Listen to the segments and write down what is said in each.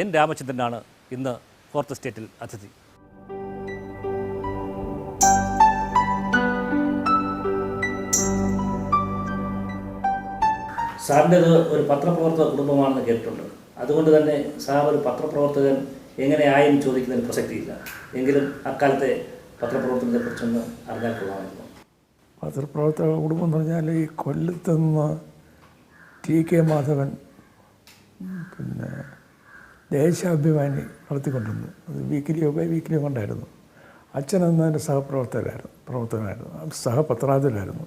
N രാമചന്ദ്രനാണ് ഇന്ന് fourth സ്റ്റേറ്റിൽ അതിഥി. സാറിന്റെത് ഒരു പത്രപ്രവർത്തക കുടുംബമാണെന്ന് കേട്ടിട്ടുണ്ട്. അതുകൊണ്ട് തന്നെ സാർ ഒരു പത്രപ്രവർത്തകൻ എങ്ങനെയായെന്ന് ചോദിക്കുന്നതിന് പ്രസക്തിയില്ല. എങ്കിലും അക്കാലത്തെ പത്രപ്രവർത്തനത്തെ കുറിച്ചൊന്ന് അറിഞ്ഞാൽ കൊള്ളാമായിരുന്നു. പത്രപ്രവർത്തക കുടുംബം എന്ന് പറഞ്ഞാൽ ഈ കൊല്ലത്ത് നിന്ന് ടി കെ മാധവൻ പിന്നെ ദേശാഭിമാനി നടത്തിക്കൊണ്ടിരുന്നു. അത് വീക്കിലിയോ ബൈ വീക്കിലിയോ കൊണ്ടായിരുന്നു. അച്ഛൻ എന്നതിന്റെ സഹപ്രവർത്തകരായിരുന്നു പ്രവർത്തകനായിരുന്നു. സഹപത്രാധിപരായിരുന്നു.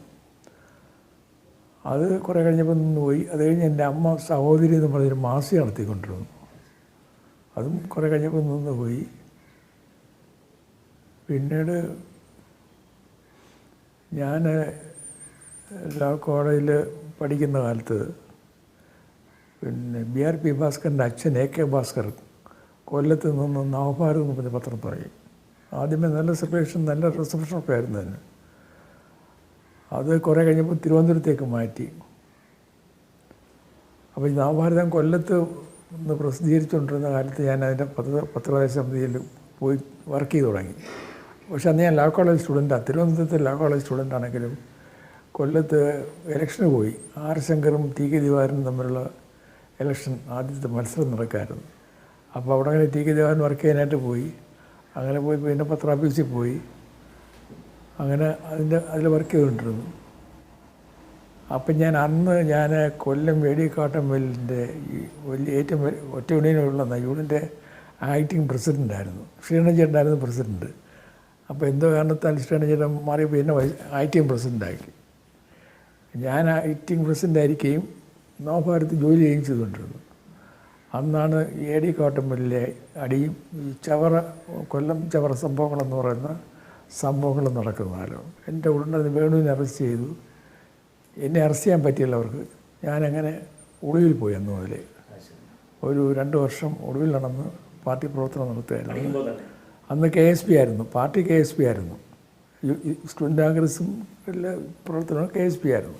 അത് കുറേ കഴിഞ്ഞപ്പോൾ നിന്ന് പോയി. അത് കഴിഞ്ഞ് എന്റെ അമ്മ സഹോദരി എന്ന് പറഞ്ഞൊരു മാസി നടത്തിക്കൊണ്ടിരുന്നു. അതും കുറേ കഴിഞ്ഞപ്പോൾ നിന്ന് പോയി. പിന്നീട് ഞാൻ കോളേജിൽ പഠിക്കുന്ന കാലത്ത് പിന്നെ ബി ആർ പി ഭാസ്കറിന്റെ അച്ഛൻ എ കെ ഭാസ്കർ കൊല്ലത്ത് നിന്ന് നവഭാരത് എന്ന് പറഞ്ഞ പത്രം തുടങ്ങി ആദ്യമേ നല്ല സർക്കുലേഷൻ നല്ല റിസപ്ഷനൊക്കെ ആയിരുന്നു തന്നെ അത് കുറേ കഴിഞ്ഞപ്പോൾ തിരുവനന്തപുരത്തേക്ക് മാറ്റി. അപ്പോൾ ഈ നവഭാരതം കൊല്ലത്ത് ഒന്ന് പ്രസിദ്ധീകരിച്ചുകൊണ്ടിരുന്ന കാലത്ത് ഞാൻ അതിന്റെ പത്ര പത്രകാര സമിതിയിൽ പോയി വർക്ക് ചെയ്ത് തുടങ്ങി. പക്ഷെ അന്ന് ഞാൻ ലാ കോളേജ് സ്റ്റുഡന്റാണ് തിരുവനന്തപുരത്തെ ലാ കോളേജ് സ്റ്റുഡന്റ് ആണെങ്കിലും കൊല്ലത്ത് ഇലക്ഷന് പോയി. ആർ ശങ്കറും ടി കെ ദിവാരനും തമ്മിലുള്ള ഇലക്ഷൻ ആദ്യത്തെ മത്സരം നടക്കായിരുന്നു. അപ്പോൾ അവിടെ അങ്ങനെ ടി കെ ദേവൻ വർക്ക് ചെയ്യാനായിട്ട് പോയി. അങ്ങനെ പോയി പിന്നെ പത്രാഫീസിൽ പോയി. അങ്ങനെ അതിന്റെ അതിൽ വർക്ക് ചെയ്തുകൊണ്ടിരുന്നു. അപ്പം ഞാൻ അന്ന് ഞാൻ കൊല്ലം വേടിക്കാട്ടം വെല്ലിന്റെ വലിയ ഏറ്റവും ഒറ്റ യൂണിയനുള്ള യൂണിയന്റെ ആക്ടിങ് പ്രസിഡന്റായിരുന്നു ശ്രീണചേട്ടനായിരുന്നു പ്രസിഡന്റ് അപ്പോൾ എന്തോ കാരണത്താൽ ശ്രീണചേട്ടൻ മാറിയപ്പോൾ എന്നെ ആക്ടിങ് പ്രസിഡന്റാക്കി ഞാൻ ആക്ടിങ് പ്രസിഡന്റ് ആയിരിക്കുകയും നവഭാരത് ജോലി ചെയ്യുകയും ചെയ്തുകൊണ്ടിരുന്നു. അന്നാണ് എ ഡി കോട്ടമ്പലിലെ അടിയും ഈ ചവറ കൊല്ലം ചവറ സംഭവങ്ങളെന്ന് പറയുന്ന സംഭവങ്ങൾ നടക്കുന്ന കാലം എന്റെ ഉടനെ വേണുവിനെ അറസ്റ്റ് ചെയ്തു. എന്നെ അറസ്റ്റ് ചെയ്യാൻ പറ്റിയില്ല അവർക്ക് ഞാനങ്ങനെ ഒളിവിൽ പോയി അന്ന് മുതൽ ഒരു രണ്ട് വർഷം ഒളിവിൽ നടന്ന് പാർട്ടി പ്രവർത്തനം നടത്തുകയായിരുന്നു. അന്ന് കെ എസ് പി ആയിരുന്നു. പാർട്ടി കെ എസ് പി ആയിരുന്നു. സ്റ്റുഡന്റ് കോൺഗ്രസും എല്ലാ പ്രവർത്തനവും കെ എസ് പി ആയിരുന്നു.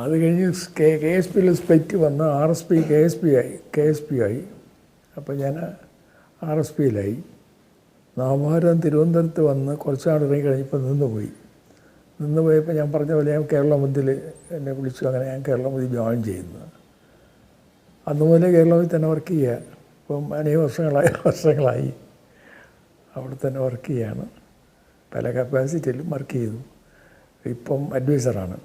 അത് കഴിഞ്ഞ് കെ കെ എസ് പിയിൽ സ്പ്ലിറ്റ് വന്ന് R S P K S P ആയി കെ എസ് പി ആയി. അപ്പോൾ ഞാൻ ആർ എസ് പിയിലായി നവഭാരതം തിരുവനന്തപുരത്ത് വന്ന് കുറച്ചാൾ ഇറങ്ങി കഴിഞ്ഞപ്പോൾ നിന്ന് പോയി. നിന്ന് പോയപ്പോൾ ഞാൻ പറഞ്ഞ പോലെ ഞാൻ കേരള മുതിൽ എന്നെ വിളിച്ചു. അങ്ങനെ ഞാൻ കേരള മുതിൽ ജോയിൻ ചെയ്യുന്നത് മുതലേ കേരളത്തിൽ തന്നെ വർക്ക് ചെയ്യുക ഇപ്പം അനേക വർഷങ്ങളായി വർഷങ്ങളായി അവിടെ തന്നെ വർക്ക് ചെയ്യാണ്. പല കപ്പാസിറ്റിയിലും വർക്ക് ചെയ്തു. ഇപ്പം അഡ്വൈസറാണ്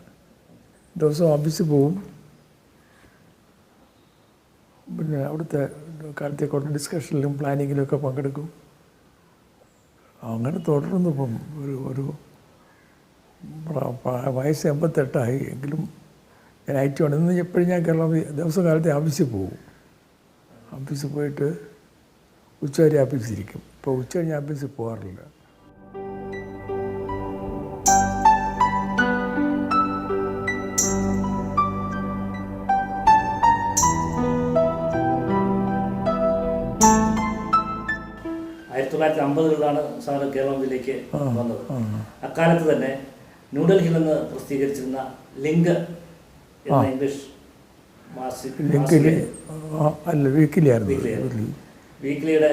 ദിവസവും ഓഫീസിൽ പോവും. പിന്നെ അവിടുത്തെ കാലത്തെ കൊണ്ട് ഡിസ്കഷനിലും പ്ലാനിങ്ങിലും ഒക്കെ പങ്കെടുക്കും. അങ്ങനെ തുടർന്ന് ഇപ്പം ഒരു ഒരു വയസ്സ് എൺപത്തെട്ടായി എങ്കിലും ഞാൻ ഐ ടി ആണ് ഇന്ന് എപ്പോഴും ഞാൻ കേരളം ദിവസം കാലത്തെ ഓഫീസിൽ പോകും ഓഫീസിൽ പോയിട്ട് ഉച്ചവരെ വരെ ഇരിക്കും. ഇപ്പോൾ ഉച്ച കഴിഞ്ഞ് ഓഫീസിൽ പോകാറില്ല. ആയിരത്തി തൊള്ളായിരത്തി അമ്പതുകളിലാണ് സാറ് കേരളത്തിലേക്ക് വന്നത്. അക്കാലത്ത് തന്നെ ന്യൂഡൽഹിയിൽ നിന്ന് പ്രസിദ്ധീകരിച്ചിരുന്ന ലിങ്ക് എന്ന ഇംഗ്ലീഷ് അല്ല വീക്കിലി ആയിരുന്നു. വീക്കിലിയുടെ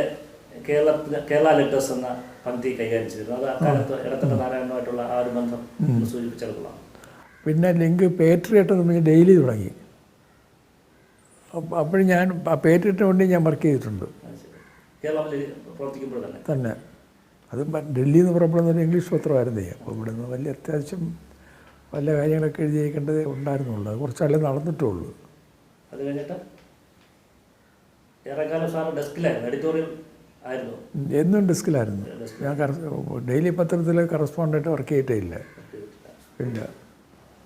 കേരളത്തിന് കേരള ലെറ്റേഴ്സ് എന്ന പങ്ക്തി കൈകാര്യം ചെയ്തിരുന്നു. അത് അക്കാലത്ത് ഇടത്തട്ട നാരായണനുമായിട്ടുള്ള ആ ഒരു ബന്ധം ഒന്ന് പിന്നെ ലിങ്ക് പേട്രിയറ്റ് പറഞ്ഞ് ഡെയിലി തുടങ്ങി. അപ്പോഴും ഞാൻ പേട്രിയറ്റിന് വേണ്ടി ഞാൻ വർക്ക് ചെയ്തിട്ടുണ്ട്. കേരളത്തിൽ പ്രവർത്തിക്കുമ്പോൾ തന്നെ. തന്നെ അത് മ- ഡൽഹിയിൽ നിന്ന് പുറപ്പെടുന്ന ഒരു ഇംഗ്ലീഷ് പത്രമായിരുന്നേ. അപ്പോൾ ഇവിടെ നിന്ന് വലിയ അത്യാവശ്യം വല്ല കാര്യങ്ങളൊക്കെ എഴുതിയേക്കേണ്ടതേ ഉണ്ടായിരുന്നുള്ളൂ. അത് കുറച്ചാലേ നടന്നിട്ടുള്ളൂ. അത് കഴിഞ്ഞിട്ട് ഏറെക്കാലം സാറ് ഡെസ്കിലായിരുന്നു എഡിറ്റോറിയൽ ആയിരുന്നു. എന്നും ഡെസ്കിലായിരുന്നു. ഞാൻ ഡെയിലി പത്രത്തിൽ കറസ്പോണ്ടന്റ് വർക്ക് ചെയ്തിട്ടേ ഇല്ല. ഇല്ല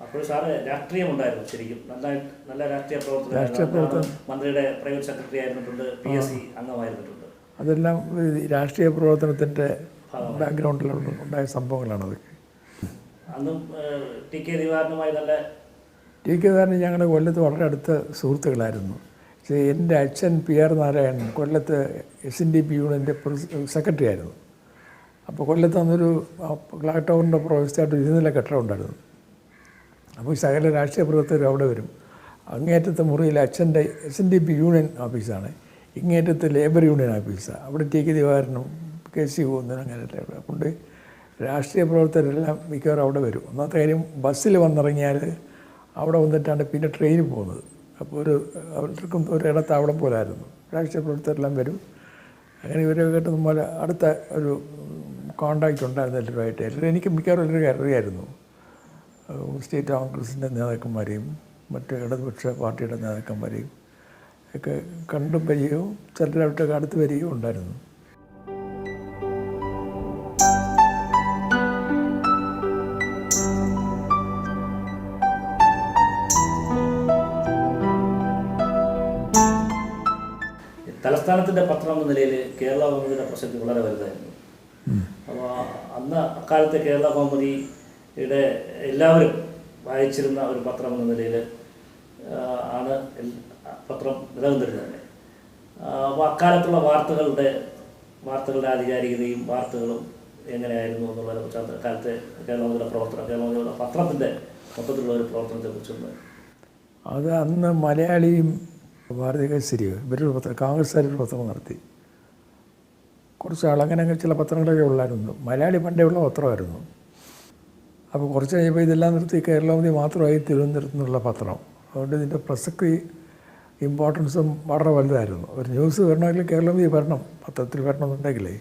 അപ്പോൾ സാറ് രാഷ്ട്രീയം ഉണ്ടായിരുന്നു ശരിക്കും നല്ല രാഷ്ട്രീയ രാഷ്ട്രീയ പ്രവർത്തനം. മന്ത്രിയുടെ പ്രൈവറ്റ് സെക്രട്ടറി ആയിരുന്നിട്ടുണ്ട് പി എസ് സി അംഗമായിരുന്നിട്ടുണ്ട്. അതെല്ലാം രാഷ്ട്രീയ പ്രവർത്തനത്തിന്റെ ബാക്ക്ഗ്രൗണ്ടിൽ ഉണ്ടായ സംഭവങ്ങളാണ് അതൊക്കെ ടി കെ ദാരൻ ഞങ്ങളുടെ കൊല്ലത്ത് വളരെ അടുത്ത സുഹൃത്തുക്കളായിരുന്നു. പക്ഷേ എന്റെ അച്ഛൻ പി ആർ നാരായണൻ കൊല്ലത്ത് എസ് എൻ ഡി പി യൂണിയന്റെ സെക്രട്ടറി ആയിരുന്നു അപ്പോൾ കൊല്ലത്ത് അന്നൊരു ക്ലാക്ക് ടവറിന്റെ പ്രൊഫസറായിട്ട് ഇരുന്നില്ല കെട്ടിടം ഉണ്ടായിരുന്നു. അപ്പോൾ ഈ സകല രാഷ്ട്രീയ പ്രവർത്തകർ അവിടെ വരും. അങ്ങേറ്റത്തെ മുറിയിൽ അച്ഛന്റെ S N D P union ഓഫീസാണ്. ഇങ്ങേറ്റത്തെ ലേബർ യൂണിയൻ ഓഫീസാണ് അവിടെ ടി കെ ദിവാകരനും കെ സി പോകുന്നതിനും അങ്ങനെ അതുകൊണ്ട് രാഷ്ട്രീയ പ്രവർത്തകരെല്ലാം മിക്കവാറും അവിടെ വരും. ഒന്നാമത്തെ കാര്യം ബസ്സിൽ വന്നിറങ്ങിയാൽ അവിടെ വന്നിട്ടാണ് പിന്നെ ട്രെയിനിൽ പോകുന്നത്. അപ്പോൾ ഒരു അവർക്കും ഒരു അവിടെ പോലായിരുന്നു. രാഷ്ട്രീയ പ്രവർത്തകരെല്ലാം വരും. അങ്ങനെ ഇവരൊക്കെ നമ്മൾ അടുത്ത ഒരു കോണ്ടാക്റ്റ് ഉണ്ടായിരുന്നു എല്ലാവരുമായിട്ട്. എല്ലാവരും എനിക്ക് മിക്കവാറും എല്ലാവരും അറിയായിരുന്നു. സ്റ്റേറ്റ് കോൺഗ്രസിന്റെ നേതാക്കന്മാരെയും മറ്റ് ഇടതുപക്ഷ പാർട്ടിയുടെ നേതാക്കന്മാരെയും. ഒക്കെ കണ്ടും പരിചയവും ചിലരായിട്ടൊക്കെ അടുത്ത് വരികയും ഉണ്ടായിരുന്നു. തലസ്ഥാനത്തിന്റെ പത്രം എന്ന നിലയിൽ കേരള കൗമുദിയുടെ പ്രസക്തി വളരെ വലുതായിരുന്നു. അപ്പോൾ അന്ന് അക്കാലത്തെ കേരള കൗമുദിയുടെ എല്ലാവരും വായിച്ചിരുന്ന ഒരു പത്രം എന്ന നിലയിൽ ആണ് പത്രം അപ്പോൾ അക്കാലത്തുള്ള വാർത്തകളുടെ വാർത്തകളുടെ ആധികാരികതയും വാർത്തകളും എങ്ങനെയായിരുന്നു എന്നുള്ളതിനെ കുറിച്ച് അന്നത്തെ കാലത്തെ കേരളത്തിലെ പ്രവർത്തനം കേരളത്തിലുള്ള പത്രത്തിന്റെ മൊത്തത്തിലുള്ള ഒരു പ്രവർത്തനത്തെക്കുറിച്ചൊന്ന് അത് അന്ന് മലയാളിയും ഭാരതീയശ്ശേരിയോ ഇവരൊരു പത്രം കോൺഗ്രസ്സുകാരൊരു പത്രം നടത്തി. കുറച്ച് അങ്ങനെ ചില പത്രങ്ങളൊക്കെ ഉള്ളായിരുന്നു. മലയാളി പണ്ടേ പത്രമായിരുന്നു. അപ്പോൾ കുറച്ച് കഴിയുമ്പോൾ ഇതെല്ലാം നിർത്തി കേരളമതി മാത്രമായി തിരുവനന്തപുരത്തു നിന്നുള്ള പത്രം. അതുകൊണ്ട് ഇതിന്റെ പ്രസക്തി ഇമ്പോർട്ടൻസും വളരെ വലുതായിരുന്നു. ഒരു ന്യൂസ് വരണമെങ്കിൽ കേരളമതി വരണം പത്രത്തിൽ വരണമെന്നുണ്ടെങ്കിലേ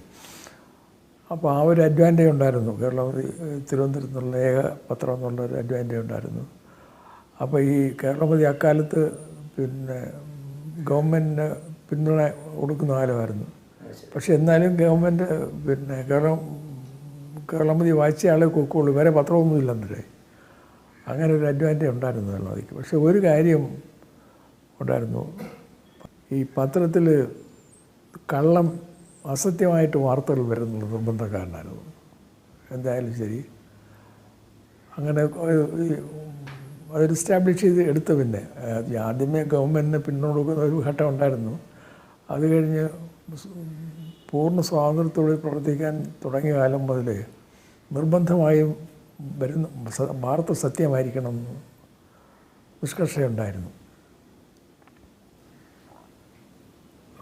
അപ്പോൾ ആ ഒരു അഡ്വാന്റേജ് ഉണ്ടായിരുന്നു. കേരളമതി തിരുവനന്തപുരത്ത് നിന്നുള്ള ഏക പത്രം എന്നുള്ള ഒരു അഡ്വാന്റേജ് ഉണ്ടായിരുന്നു. അപ്പോൾ ഈ കേരളമതി അക്കാലത്ത് പിന്നെ ഗവൺമെന്റിന് പിന്തുണ കൊടുക്കുന്ന കാലമായിരുന്നു. പക്ഷെ എന്നാലും ഗവൺമെന്റ് പിന്നെ കേരളം കേരളമതി വായിച്ച ആളെ കൊക്കുള്ളൂ. വേറെ പത്രമൊന്നുമില്ല ഇല്ലെന്നേ അങ്ങനെ ഒരു അഡ്വാന്റേജ് ഉണ്ടായിരുന്നു കേരളമതിക്ക് പക്ഷെ ഒരു കാര്യം ഉണ്ടായിരുന്നു. ഈ പത്രത്തിൽ കള്ളം അസത്യമായിട്ട് വാർത്തകൾ വരുന്നത് നിർബന്ധക്കാരനായിരുന്നു. എന്തായാലും ശരി. അങ്ങനെ അതൊരു എസ്റ്റാബ്ലിഷ് ചെയ്ത് എടുത്ത പിന്നെ. ആദ്യമേ ഗവൺമെന്റിന് പിന്നോടുക്കുന്ന ഒരു ഘട്ടം ഉണ്ടായിരുന്നു. അത് കഴിഞ്ഞ് പൂർണ സ്വാതന്ത്ര്യത്തോടെ പ്രവർത്തിക്കാൻ തുടങ്ങിയ കാലം മുതൽ നിർബന്ധമായും വരുന്ന വാർത്ത സത്യമായിരിക്കണം എന്ന് നിഷ്കർഷയുണ്ടായിരുന്നു.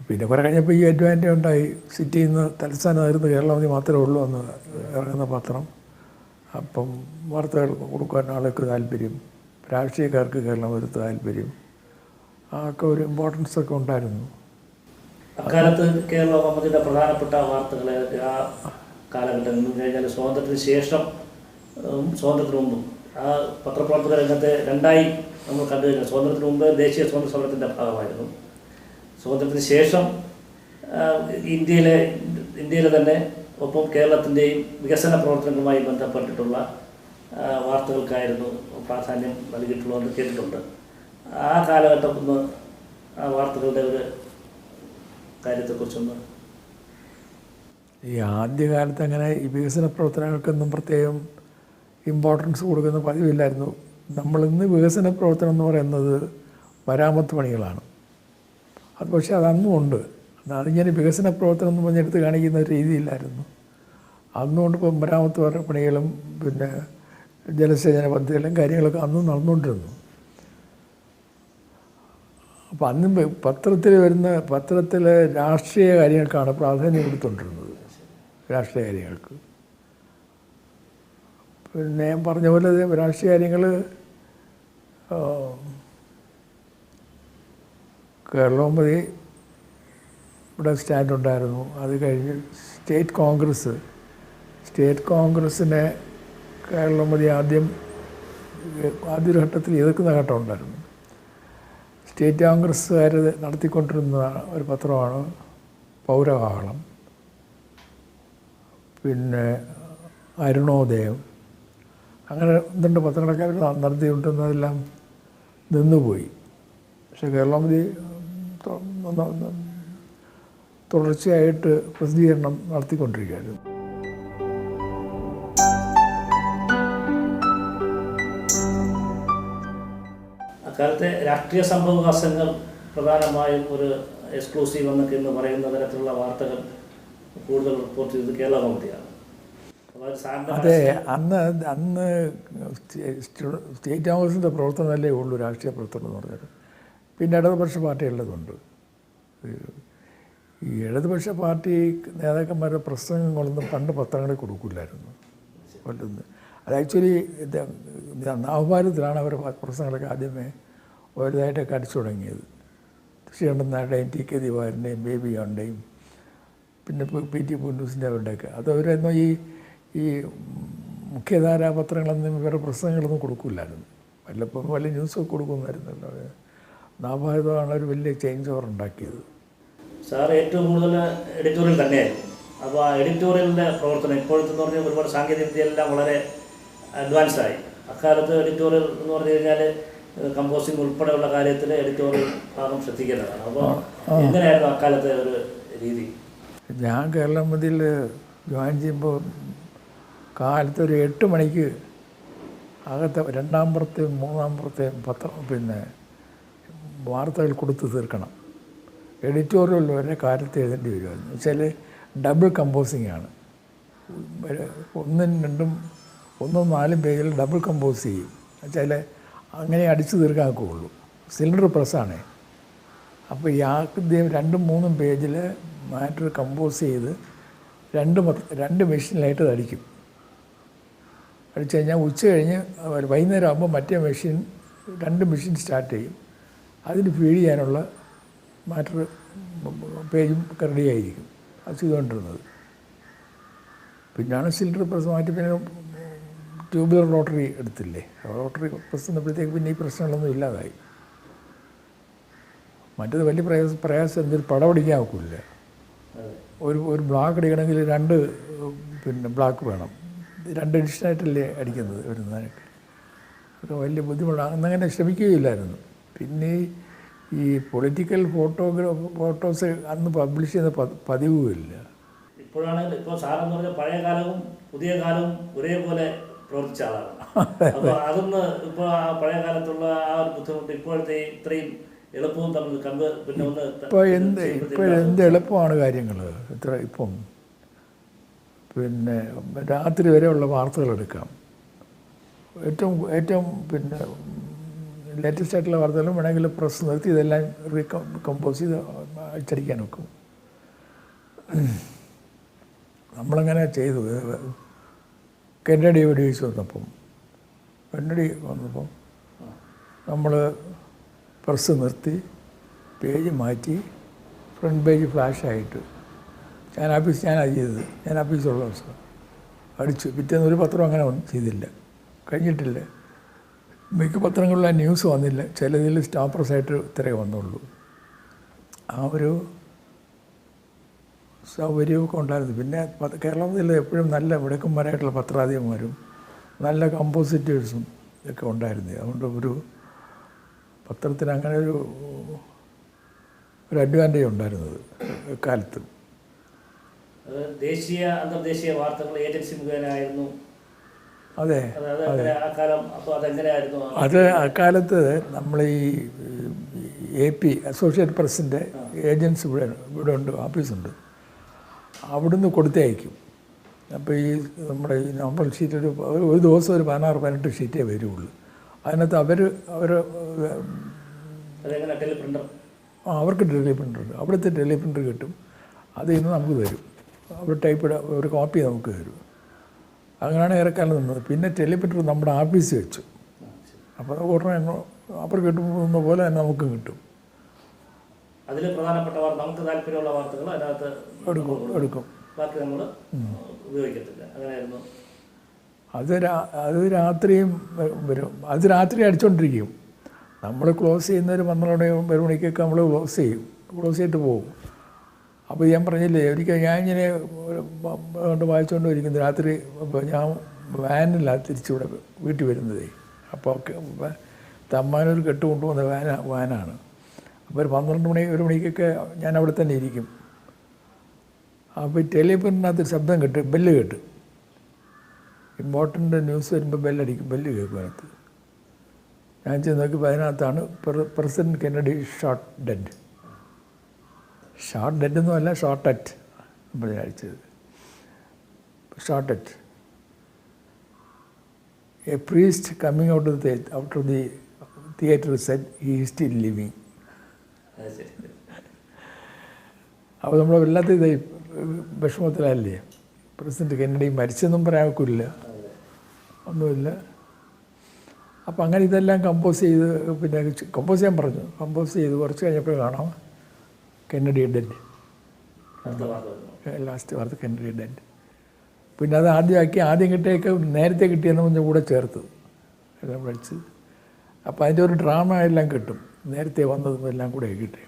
പിന്നെ കുറേ കഴിഞ്ഞപ്പോൾ ഈ അഡ്വാന്റേജ് ഉണ്ടായി. സിറ്റിയിൽ നിന്ന് തലസ്ഥാനമായിരുന്നു കേരളമതി മാത്രമേ ഉള്ളൂ എന്ന് ഇറങ്ങുന്ന പത്രം. അപ്പം വാർത്തകൾ കൊടുക്കാൻ ആൾക്ക് താല്പര്യം. രാഷ്ട്രീയക്കാർക്ക് കേരളം ഒരു താല്പര്യം. ഒക്കെ ഒരു ഇമ്പോർട്ടൻസ് ഒക്കെ ഉണ്ടായിരുന്നു. അക്കാലത്ത് കേരള പ്രധാനപ്പെട്ട വാർത്തകൾ ആ കാലഘട്ടം കഴിഞ്ഞാൽ സ്വാതന്ത്ര്യത്തിന് ശേഷം സ്വാതന്ത്ര്യത്തിന് മുമ്പും. ആ പത്രപ്രവർത്തക രംഗത്തെ രണ്ടായി നമ്മൾ കണ്ടു കഴിഞ്ഞാൽ സ്വാതന്ത്ര്യത്തിന് മുമ്പ് ദേശീയ സ്വാതന്ത്ര്യ സമരത്തിന്റെ ഭാഗമായിരുന്നു. സ്വാതന്ത്ര്യത്തിന് ശേഷം ഇന്ത്യയിലെ ഇന്ത്യയിലെ തന്നെ ഒപ്പം കേരളത്തിന്റെയും വികസന പ്രവർത്തനങ്ങളുമായി ബന്ധപ്പെട്ടിട്ടുള്ള വാർത്തകൾക്കായിരുന്നു പ്രാധാന്യം നൽകിയിട്ടുള്ളതെന്ന് കേട്ടിട്ടുണ്ട്. ആ കാലഘട്ടം ഒന്ന് ആ വാർത്തകളുടെ ഒരു കാര്യത്തെക്കുറിച്ചൊന്ന് ഈ ആദ്യകാലത്ത് അങ്ങനെ ഈ വികസന പ്രവർത്തനങ്ങൾക്കൊന്നും പ്രത്യേകം ഇമ്പോർട്ടൻസ് കൊടുക്കുന്ന പതിവില്ലായിരുന്നു. നമ്മളിന്ന് വികസന പ്രവർത്തനം എന്ന് പറയുന്നത് മരാമത്ത് പണികളാണ്. അത് പക്ഷേ അതന്നും ഉണ്ട്. അതാണ് ഇങ്ങനെ വികസന പ്രവർത്തനം എന്ന് പറഞ്ഞെടുത്ത് കാണിക്കുന്ന രീതിയില്ലായിരുന്നു. അന്നുകൊണ്ട് ഇപ്പം മരാമത്ത് പറ- പണികളും പിന്നെ ജലസേചന പദ്ധതികളും കാര്യങ്ങളൊക്കെ അന്നും നടന്നുകൊണ്ടിരുന്നു. അപ്പോൾ അന്നും പത്രത്തിൽ വരുന്ന പത്രത്തിലെ രാഷ്ട്രീയ കാര്യങ്ങൾക്കാണ് പ്രാധാന്യം കൊടുത്തുകൊണ്ടിരുന്നത് രാഷ്ട്രീയ കാര്യങ്ങൾക്ക്. പിന്നെ പറഞ്ഞ പോലെ രാഷ്ട്രീയ കാര്യങ്ങൾ കേരളോമ്പതി ഇവിടെ സ്റ്റാൻഡ് ഉണ്ടായിരുന്നു. അത് കഴിഞ്ഞ് സ്റ്റേറ്റ് കോൺഗ്രസ്. സ്റ്റേറ്റ് കോൺഗ്രസ്സിനെ കേരളോമ്പതി ആദ്യം ആദ്യ ഒരു ഘട്ടത്തിൽ എതിർക്കുന്ന ഘട്ടം ഉണ്ടായിരുന്നു. സ്റ്റേറ്റ് കോൺഗ്രസ്സുകാർ നടത്തിക്കൊണ്ടിരുന്ന ഒരു പത്രമാണ് പൗരകാഹളം പിന്നെ അരുണോദയം. അങ്ങനെ രണ്ട് പത്രങ്ങളൊക്കെ നടത്തിക്കൊണ്ടിരുന്നതെല്ലാം നിന്നുപോയി. പക്ഷേ കേരളമതി തുടർച്ചയായിട്ട് പ്രസിദ്ധീകരണം നടത്തിക്കൊണ്ടിരിക്കുകയായിരുന്നു. അക്കാലത്തെ രാഷ്ട്രീയ സംഭവവികാസങ്ങൾ പ്രധാനമായും ഒരു എക്സ്ക്ലൂസീവ് എന്നൊക്കെ എന്ന് പറയുന്ന തരത്തിലുള്ള വാർത്തകൾ കൂടുതൽ റിപ്പോർട്ട് ചെയ്തത് കേരള അപ്പോൾ അത് അന്ന് അന്ന് സ്റ്റേ- സ്റ്റു- സ്റ്റേറ്റ് കോൺഗ്രസിന്റെ പ്രവർത്തനമല്ലേ ഉള്ളൂ രാഷ്ട്രീയ പ്രവർത്തനം എന്ന് പറഞ്ഞാൽ പിന്നെ ഇടതുപക്ഷ പാർട്ടിയുള്ളതുണ്ട് ഈ ഇടതുപക്ഷ പാർട്ടി നേതാക്കന്മാരുടെ പ്രസംഗങ്ങളൊന്നും പണ്ട് പത്രങ്ങളിൽ കൊടുക്കില്ലായിരുന്നു. പണ്ടൊന്ന്. അത് ആക്ച്വലി നവഭാരതത്തിലാണ് അവർ പ്രസംഗങ്ങളൊക്കെ ആദ്യമേ വലുതായിട്ടൊക്കെ അടിച്ചു തുടങ്ങിയത്. ശ്രീകണ്ഠനാരുടെയും ടി കെ ദിവാറിന്റെയും ബേബി ജോണിന്റെയും പിന്നെ പി- ടി പുന്നൂസിന്റെ അവരുടെയൊക്കെ അത് അവരൊന്നും ഈ ഈ മുഖ്യധാരാ പത്രങ്ങളൊന്നും ഇവരുടെ പ്രസംഗങ്ങളൊന്നും കൊടുക്കില്ലായിരുന്നു. വല്ലപ്പോഴും വലിയ ന്യൂസൊക്കെ കൊടുക്കുമായിരുന്നല്ലോ. നവഭാരതമാണ് ഒരു വലിയ ചേഞ്ച് ഓവർ ഉണ്ടാക്കിയത്. സാർ ഏറ്റവും കൂടുതൽ എഡിറ്റോറിയൽ തന്നെയായിരുന്നു. അപ്പോൾ ആ എഡിറ്റോറിയലിന്റെ പ്രവർത്തനം ഇപ്പോഴത്തെ എന്ന് പറഞ്ഞാൽ ഒരുപാട് സാങ്കേതിക വിദ്യയെല്ലാം വളരെ അഡ്വാൻസ് ആയി. അക്കാലത്ത് എഡിറ്റോറിയൽ എന്ന് പറഞ്ഞു കഴിഞ്ഞാൽ കമ്പോസിംഗ് ഉൾപ്പെടെയുള്ള കാര്യത്തിൽ എഡിറ്റോറിയൽ ഭാഗം ശ്രദ്ധിക്കേണ്ടതാണ്. അപ്പോൾ എങ്ങനെയായിരുന്നു അക്കാലത്തെ ഒരു രീതി? ഞാൻ കേരളം മതിയിൽ ജോയിൻ ചെയ്യുമ്പോൾ കാലത്ത് ഒരു എട്ട് മണിക്ക് അകത്തെ രണ്ടാം പുറത്തെയും മൂന്നാം പുറത്തെയും പത്രം പിന്നെ വാർത്തകൾ കൊടുത്ത് തീർക്കണം. എഡിറ്റോറിയൽ വരെ കാര്യത്തിൽ എഴുതേണ്ടി വരുമായിരുന്നു വെച്ചാൽ ഡബിൾ കമ്പോസിംഗ് ആണ്. ഒന്നും രണ്ടും ഒന്നും നാലും പേജിൽ ഡബിൾ കമ്പോസ് ചെയ്യും. വെച്ചാൽ അങ്ങനെ അടിച്ചു തീർക്കാക്കുള്ളൂ. സിലിണ്ടർ പ്രസ്സാണേ. അപ്പോൾ ഈ ആദ്യം രണ്ടും മൂന്നും പേജിൽ മാറ്റർ കമ്പോസ് ചെയ്ത് രണ്ട് രണ്ട് മെഷീനിലായിട്ട് അടിക്കും. അടിച്ചു കഴിഞ്ഞാൽ ഉച്ച കഴിഞ്ഞ് വൈകുന്നേരം ആകുമ്പോൾ മറ്റേ മെഷീൻ രണ്ട് മെഷീൻ സ്റ്റാർട്ട് ചെയ്യും. അതിന് ഫീഡ് ചെയ്യാനുള്ള മാറ്റർ പേജും ഒക്കെ റെഡി ആയിരിക്കും അത് ചെയ്തുകൊണ്ടിരുന്നത്. പിന്നാണ് സിലിണ്ടർ പ്രസ് മാറ്റി. പിന്നെ ട്യൂബുലർ റോട്ടറി എടുത്തില്ലേ? റോട്ടറി പ്രസ് വന്നപ്പോഴത്തേക്ക് പിന്നെ ഈ പ്രശ്നങ്ങളൊന്നും ഇല്ലാതായി. മറ്റത് വലിയ പ്രയാസം പ്രയാസം എന്തൊരു പടം അടിക്കാൻ ഒക്കില്ല. ഒരു ഒരു ബ്ലാക്ക് അടിക്കണമെങ്കിൽ രണ്ട് പിന്നെ ബ്ലാക്ക് വേണം. രണ്ട് എഡിഷനായിട്ടല്ലേ അടിക്കുന്നത് വരുന്നതിനൊക്കെ അതൊക്കെ വലിയ ബുദ്ധിമുട്ടാണ് അന്നങ്ങനെ ശ്രമിക്കുകയില്ലായിരുന്നു. പിന്നെ ഈ പൊളിറ്റിക്കൽ ഫോട്ടോഗ്രാഫ് ഫോട്ടോസ് അന്ന് പബ്ലിഷ് ചെയ്യുന്ന പതിവുമില്ല. ഇപ്പോഴാണ് ഇപ്പോൾ സാറെന്ന് പറഞ്ഞാൽ പഴയ കാലവും പുതിയ കാലവും ഒരേപോലെ പ്രവർത്തിച്ച ആളാണ്. അപ്പോൾ അതൊന്ന് ഇപ്പോൾ ആ പഴയ കാലത്തുള്ള ആ ഒരു ബുദ്ധിമുട്ട് ഇപ്പോഴത്തെ ഇത്രയും എളുപ്പവും തമ്മിൽ കണ്ട് പിന്നെ ഒന്ന് ഇപ്പോൾ എന്ത് ഇപ്പോൾ എന്ത് എളുപ്പമാണ് കാര്യങ്ങൾ ഇത്ര ഇപ്പം. പിന്നെ രാത്രി വരെയുള്ള വാർത്തകൾ എടുക്കാം. ഏറ്റവും ഏറ്റവും പിന്നെ ലേറ്റസ്റ്റ് ആയിട്ടുള്ള വാർത്തകളും വേണമെങ്കിൽ പ്രസ് നിർത്തി ഇതെല്ലാം കമ്പോസ് ചെയ്ത് അച്ചടിക്കാൻ വെക്കും. നമ്മളങ്ങനെ ചെയ്തു. കെന്നഡി വെടിവെച്ച് വന്നപ്പം കെന്നഡി വന്നപ്പം നമ്മൾ പ്രസ് നിർത്തി പേജ് മാറ്റി ഫ്രണ്ട് പേജ് ഫ്ലാഷായിട്ട് ഞാൻ ആഫീസ് ഞാനാണ് ചെയ്തത്. ഞാൻ ഓഫീസിലുള്ള ദിവസം അടിച്ചു. പിറ്റേന്ന് ഒരു പത്രം അങ്ങനെ ഒന്നും ചെയ്തില്ല. കഴിഞ്ഞിട്ടില്ല. മിക്ക പത്രങ്ങളിലും ആ ന്യൂസ് വന്നില്ല. ചിലതിൽ സ്റ്റാപ്പേഴ്സായിട്ട് ഇത്രയേ വന്നുള്ളൂ. ആ ഒരു സൗകര്യമൊക്കെ ഉണ്ടായിരുന്നു. പിന്നെ കേരളത്തിൽ എപ്പോഴും നല്ല വിടക്കന്മാരായിട്ടുള്ള പത്രാധിപന്മാരും നല്ല കമ്പോസിറ്റേഴ്സും ഒക്കെ ഉണ്ടായിരുന്നു. അതുകൊണ്ട് ഒരു പത്രത്തിന് അങ്ങനെ ഒരു ഒരു അഡ്വാന്റേജ് ഉണ്ടായിരുന്നത് കാലത്ത്. ദേശീയ അന്തർദേശീയ വാർത്തകൾ ഏജൻസി മുഖേനായിരുന്നു. അത് അത്. അത് അക്കാലത്ത് നമ്മൾ ഈ എ പി അസോസിയേറ്റ് പ്രസിന്റെ ഏജൻസി ഇവിടെ ഇവിടെ ഉണ്ട് ഓഫീസുണ്ട്. അവിടുന്ന് കൊടുത്തയക്കും. അപ്പോൾ ഈ നമ്മുടെ ഈ നോമ്പൽ ഷീറ്റ് ഒരു ഒരു- ദിവസം ഒരു പതിനാറ് പതിനെട്ട് ഷീറ്റേ വരുള്ളൂ അതിനകത്ത് അവർ അവർ ആ അവർക്ക് ടെലി പ്രിന്റർ ഉണ്ട്. അവിടുത്തെ ടെലി പ്രിന്റർ കിട്ടും. അതിൽ നിന്ന് നമുക്ക് തരും അവിടെ ടൈപ്പ് ഒരു കോപ്പി നമുക്ക് തരും. അങ്ങനെയാണ് ഏറെക്കാലം നിന്നത്. പിന്നെ ടെലി നമ്മുടെ ഓഫീസിൽ വെച്ചു. അപ്പോൾ ഉടനെ അങ്ങ് കിട്ടുന്ന പോലെ തന്നെ നമുക്ക് കിട്ടും. അതിൽ പ്രധാനപ്പെട്ട വാർത്ത നമുക്ക് താല്പര്യമുള്ള വാർത്തകൾ അതിനകത്ത് എടുക്കും എടുക്കും. ബാക്കി നമ്മൾ ഉപയോഗിക്കത്തില്ല. അങ്ങനെയായിരുന്നു. അത് രാ- അത് രാത്രിയും വരും. അത് രാത്രി അടിച്ചുകൊണ്ടിരിക്കും നമ്മൾ ക്ലോസ് ചെയ്യുന്ന ഒരു പന്ത്രണ്ട് ഒരു മണിക്കൊക്കെ നമ്മൾ ക്ലോസ് ചെയ്യും. ക്ലോസ് ചെയ്തിട്ട് പോകും. അപ്പോൾ ഞാൻ പറഞ്ഞില്ലേ ഒരിക്കൽ ഞാൻ ഇങ്ങനെ കൊണ്ട് വായിച്ചുകൊണ്ട് ഇരിക്കുന്നു രാത്രി ഞാൻ വാനിലാണ് തിരിച്ചിവിടെ വീട്ടിൽ വരുന്നതേ. അപ്പോൾ തമ്മാനൊരു കെട്ട് കൊണ്ടുവന്ന വാന വാനാണ്. അപ്പോൾ ഒരു പന്ത്രണ്ട് മണി ഒരു മണിക്കൊക്കെ ഞാൻ അവിടെ തന്നെ ഇരിക്കും. അപ്പോൾ ഈ ടെലിഫോണിനകത്ത് ശബ്ദം കേട്ട് ബെല്ല് കേട്ട്. ഇമ്പോർട്ടന്റ് ന്യൂസ് വരുമ്പോൾ ബെല്ലടിക്കും ബെല്ല് കേൾക്കും അതിനകത്ത്. ഞാൻ ചെന്ന് നോക്കിയപ്പോൾ അതിനകത്താണ് president Kennedy shot dead. Shot dead എന്നല്ല ഷോർട്ട് അറ്റ് നമ്മൾ അടിച്ചത്. Shot A priest coming out of the, out of the theater said, he is still living. അപ്പോൾ നമ്മൾ വല്ലാത്ത ഇത് വിഷമത്തിലല്ലേ? പ്രസിഡന്റ് കെന്നഡി മരിച്ചെന്നും പറയാൻ ഒക്കില്ല ഒന്നുമില്ല. അപ്പം അങ്ങനെ ഇതെല്ലാം കമ്പോസ് ചെയ്ത് പിന്നെ കമ്പോസ് ചെയ്യാൻ പറഞ്ഞു. കമ്പോസ് ചെയ്ത് കുറച്ച് കഴിഞ്ഞപ്പോൾ കാണാം. കെന്നഡി ഡെഡ് ലാസ്റ്റ് വാർത്ത കെന്നഡി ഡെഡ് പിന്നെ അത് ആദ്യമാക്കി ആദ്യം കിട്ടിയൊക്കെ നേരത്തെ കിട്ടിയെന്ന് പറഞ്ഞ കൂടെ ചേർത്ത് എല്ലാം പഠിച്ച് അപ്പോൾ അതിന്റെ ഒരു ഡ്രാമ എല്ലാം കിട്ടും. നേരത്തെ വന്നതും എല്ലാം കൂടെ കിട്ടി.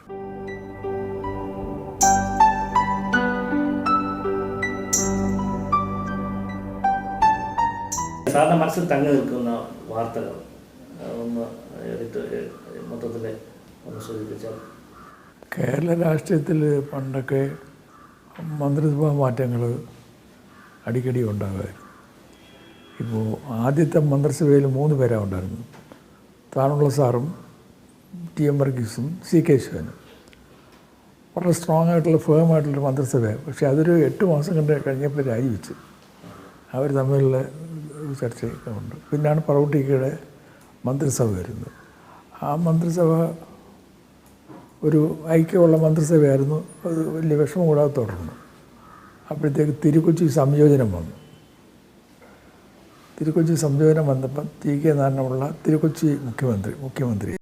സാറിന്റെ മനസ്സിൽ തങ്ങി നിൽക്കുന്ന വാർത്തകൾ ഒന്ന് എടുത്ത് മൊത്തത്തിൽ ഒന്ന് സൂചിപ്പിച്ചാൽ. കേരള രാഷ്ട്രീയത്തിൽ പണ്ടൊക്കെ മന്ത്രിസഭാ മാറ്റങ്ങൾ അടിക്കടി ഉണ്ടാകുമായിരുന്നു ഇപ്പോൾ ആദ്യത്തെ മന്ത്രിസഭയിൽ മൂന്ന് പേരാണ് ഉണ്ടായിരുന്നു താനുള്ള സാറും ടി എം വർഗീസും സി കെ ശിവനും. വളരെ സ്ട്രോങ് ആയിട്ടുള്ള ഫേം ആയിട്ടുള്ള മന്ത്രിസഭയാണ്. പക്ഷേ അതൊരു എട്ട് മാസം കണ്ട് കഴിഞ്ഞപ്പോൾ രാജിവെച്ചു അവർ തമ്മിലുള്ള ചർച്ചയൊക്കെ ഉണ്ട്. പിന്നാണ് പറവട്ടിക്കയുടെ മന്ത്രിസഭ വരുന്നത് ആ മന്ത്രിസഭ ഒരു ഐക്യമുള്ള മന്ത്രിസഭയായിരുന്നു. അത് വലിയ വിഷമം കൂടാതെ തുടർന്നു. അപ്പോഴത്തേക്ക് തിരുക്കൊച്ചി സംയോജനം വന്നു. തിരുക്കൊച്ചി സംയോജനം വന്നപ്പം ടി കെ നാരായണമുള്ള തിരുക്കൊച്ചി മുഖ്യമന്ത്രി മുഖ്യമന്ത്രി